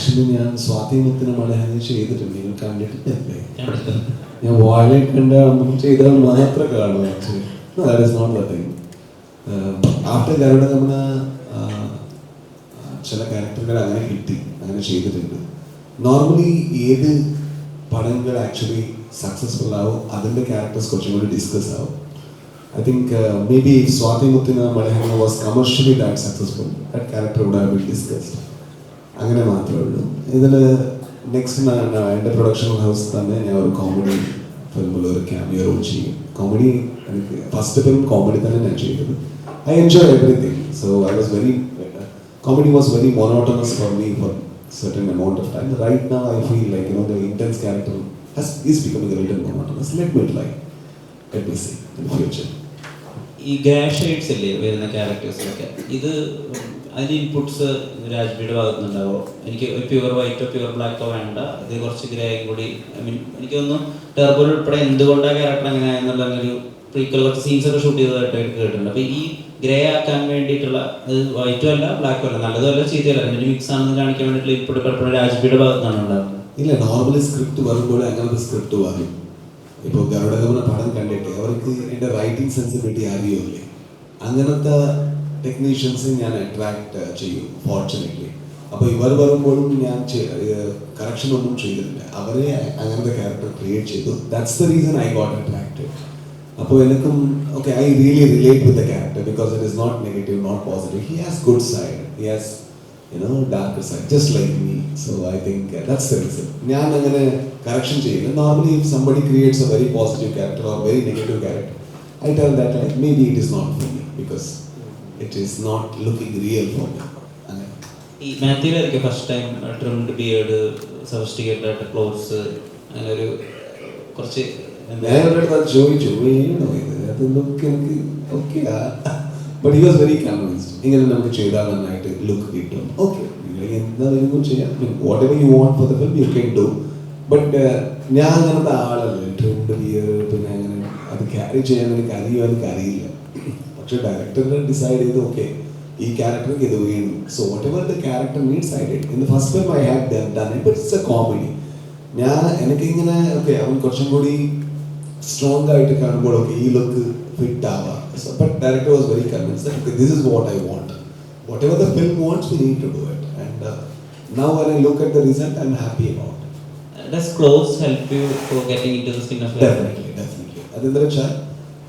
Actually ഞാൻ സ്വാധീനത്തിന് മലയാളം ചെയ്തിട്ടുണ്ട്. നിങ്ങൾ കണ്ടിട്ടില്ലേ? കണ്ടിട്ട് ഞാൻ വാഴ കണ്ട ചെയ്താൽ മാത്രം കാണും actually that is not the thing after Garuda നമ്മൾ ചില ക്യാരക്ടറുകൾ അങ്ങനെ കിട്ടി അങ്ങനെ ചെയ്തിട്ടുണ്ട്. നോർമലി ഏത് പടങ്ങൾ ആക്ച്വലി സക്സസ്ഫുൾ ആവും അതിന്റെ ക്യാരക്ടേഴ്സ് കുറച്ചും കൂടി ഡിസ്കസ് ആവും. I think maybe Swathi മുത്തിന് Malayalam was commercially that successful that character would have been discussed അങ്ങനെ മാത്രമേ ഉള്ളൂ ഇതിൽ നെക്സ്റ്റ് എന്റെ പ്രൊഡക്ഷൻ ഹൗസ് തന്നെ ഞാൻ ഒരു കോമഡി ഫിലിമിൽ ഒരു ക്യാമിയോ റോൾ ചെയ്യും കോമഡി എനിക്ക് ഫസ്റ്റ് ഫിലിം കോമഡി തന്നെ ഞാൻ ചെയ്തത് I enjoy everything so I was very comedy was very monotonous for me for certain amount of time. Right now, I feel like you know the intense character has, is becoming a little monotonous. Let me try. Let me see in. ഈ grey shades ഇല്ലേ വരുന്ന ക്യാരക്ടേഴ്സിലൊക്കെ ഇത് അതിന് inputs രാജ്ബിയുടെ ഭാഗത്തു നിന്നുണ്ടാവോ എനിക്ക് pure വൈറ്റോ pure ബ്ലാക്കോ വേണ്ട. അത് കുറച്ച് ഗ്രേ കൂടി. ഐ മീൻ എനിക്ക് തോന്നുന്നു ടെർബോൽ ഉൾപ്പെടെ എന്തുകൊണ്ടാണ് ക്യാരക്ടർ അങ്ങനെ എന്നുള്ള ഒരു പ്രീക്വൽ കുറച്ച് സീൻസ് ഒക്കെ ഷൂട്ട് ചെയ്തതായിട്ട് എനിക്ക് കേട്ടിട്ടുണ്ട്. അപ്പോൾ ഈ ഗ്രേ ആക്കാൻ വേണ്ടിയിട്ടുള്ള അത് വൈറ്റോ അല്ല ബ്ലാക്കും അല്ല. നല്ലതല്ല ചീത്തയല്ല രണ്ടിന് മിക്സ് ആണെന്ന് കാണിക്കാൻ വേണ്ടിയിട്ടുള്ള ഇപ്പോഴും പലപ്പോഴും രാജ്ബിയുടെ ഭാഗത്താണ് നിന്നാണ് ഉണ്ടാകുന്നത് ഇല്ല നോർമലി സ്ക്രിപ്റ്റ് വരുമ്പോൾ അങ്ങനത്തെ സ്ക്രിപ്റ്റ് വരും ഇപ്പോൾ ഗരുഡഗമന പടം കണ്ടിട്ട് അവർക്ക് എന്റെ റൈറ്റിംഗ് സെൻസിബിലിറ്റി അറിയുമല്ലേ? അങ്ങനത്തെ ടെക്നീഷ്യൻസ് ഞാൻ അട്രാക്ട് ചെയ്യും ഫോർച്ചുനേറ്റ്ലി അപ്പോൾ ഇവർ വരുമ്പോഴും ഞാൻ കറക്ഷൻ ഒന്നും ചെയ്തിട്ടില്ല. അവരെ അങ്ങനത്തെ ക്യാരക്ടർ ക്രിയേറ്റ് ചെയ്തു. That's the reason I got attracted അപ്പോൾ എനിക്കും okay I really relate with the character because it is not negative not positive he has good side he has know, darker side, just like me. So I think uh, that's the reason. ഞാൻ അങ്ങനെ correction ചെയ്യില്ല. Normally if somebody creates a very positive character or very negative character I tell that like maybe it is not for me because it is not looking real for ഈ മാത്യുവിലായിരിക്കും first time trimmed beard sophisticated ആയിട്ട് clothes അങ്ങനെ ഒരു കുറച്ച് എന്താ ഞാൻ അവരുടെ അടുത്ത് അത് ചോദിച്ചു വേണോ ഇത്. അത് ലുക്ക് എനിക്ക് okay but he was very convinced ഇങ്ങനെ നമുക്ക് ചെയ്താൽ നന്നായിട്ട് ലുക്ക് കിട്ടും. ഓക്കെ നിങ്ങൾ എന്താ വേണമെങ്കിലും ചെയ്യാം. Whatever you want for the film you can do but ഞാൻ അങ്ങനത്തെ ആളല്ലേ. ട്രെൻഡ് ബിയർ പിന്നെ അങ്ങനെ അത് ക്യാരി ചെയ്യാൻ എനിക്ക് അറിയോ എനിക്ക് അറിയില്ല. പക്ഷെ ഡയറക്ടറിനെ ഡിസൈഡ് ചെയ്ത് ഓക്കെ ഈ ക്യാരക്ടർക്ക് ഇത് വേണം so whatever the character means I did in the first time I have done it but it's a comedy ഞാൻ എനിക്കിങ്ങനെ ഓക്കെ അവൻ കുറച്ചും കൂടി സ്ട്രോങ് ആയിട്ട് കാണുമ്പോൾ ഓക്കെ ഈ ലുക്ക് ഫിറ്റ് ആവാം. But director was very convince this is what I want whatever the film wants we need to do it and now I look at the result I'm happy about Does clothes help you for getting into the skin of of Definitely, definitely. Adindra വെച്ചാൽ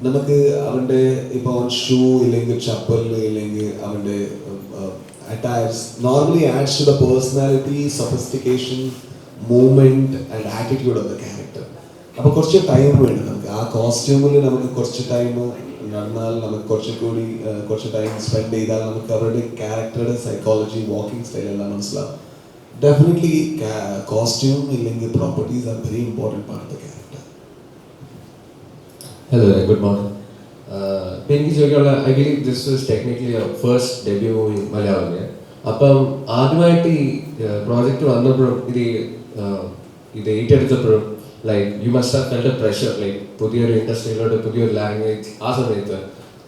നമുക്ക് അവന്റെ ഇപ്പോൾ shoe ഇല്ലെങ്കിൽ ചപ്പൽ ഇല്ലെങ്കിൽ അവന്റെ attires normally adds to the personality sophistication movement and attitude of the character അപ്പോൾ കുറച്ച് time വേണം നമുക്ക്. ആ കോസ്റ്റ്യൂമിൽ നമുക്ക് കുറച്ച് ടൈം നടന്നാൽ നമുക്ക് കുറച്ച് കൂടി കുറച്ച് ടൈം സ്പെൻഡ് ചെയ്താൽ നമുക്ക് അവരുടെ ക്യാരക്ടറുടെ സൈക്കോളജി വാക്കിംഗ് സ്റ്റൈൽ എല്ലാം മനസ്സിലാവും. ഡെഫിനറ്റ്ലി കോസ്റ്റ്യൂം ഇല്ലെങ്കിൽ properties are very important part of the character hello good morning ഇപ്പം എനിക്ക് ചോദിക്കാനുള്ള I believe this was technically first debut movie Malayalam അപ്പം ആദ്യമായിട്ട് ഈ പ്രോജക്റ്റ് വന്നപ്പോഴും ഇത് uh, ഇത് ഏറ്റെടുത്തപ്പോഴും like you must have felt pressure like പുതിയൊരു ഇൻഡസ്ട്രിയിലോട്ട് പുതിയൊരു ലാംഗ്വേജ് ആ സമയത്ത്.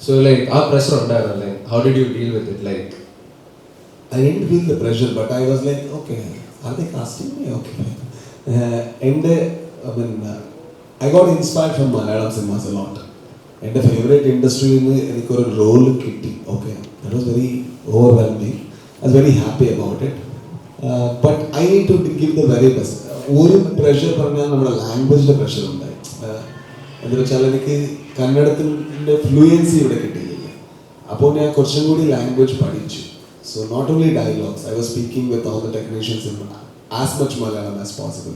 സോ ലൈക്ക് ആ പ്രഷർ ഉണ്ടായിരുന്നു? Like how did you deal with it like I didn't feel the pressure, but I was like, okay, are they casting me? Okay. Uh, and uh, I mean, uh, I got inspired from Malayalam cinemas lot. എന്റെ favourite ഇൻഡസ്ട്രിയിൽ നിന്ന് എനിക്കൊരു role കിട്ടി. Okay that was very overwhelming I very happy about it but I need to give the very best ഒരു pressure പറഞ്ഞാൽ നമ്മുടെ ലാംഗ്വേജിന്റെ pressure ഉണ്ടായി. എന്ന് എന്താ വെച്ചാൽ എനിക്ക് കന്നഡത്തിന്റെ ഫ്ലുവൻസി ഇവിടെ കിട്ടിയില്ല. അപ്പോൾ ഞാൻ കുറച്ചും കൂടി ലാംഗ്വേജ് പഠിച്ചു. So not only dialogues I was speaking with all the technicians in as much Malayalam as possible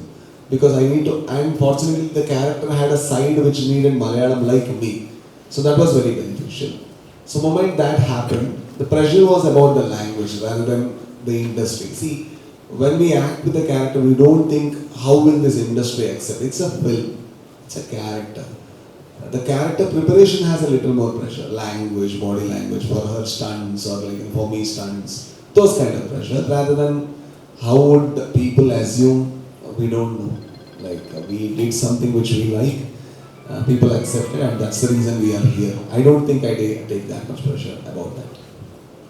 because I need to, and fortunately the character had a side which needed Malayalam like me. So that was very beneficial. So moment that happened, the pressure was about the language rather than the industry. See, when we act with the character, we don't think how will this industry accept. It's a film. It's a character. The character preparation has a little more pressure. Language, body language for her stunts or like for me stunts. Those kind of pressure rather than how would the people assume we don't know. Like uh, we did something which we like, uh, people accepted, and that's the reason we are here. I don't think I ta- take that much pressure about that.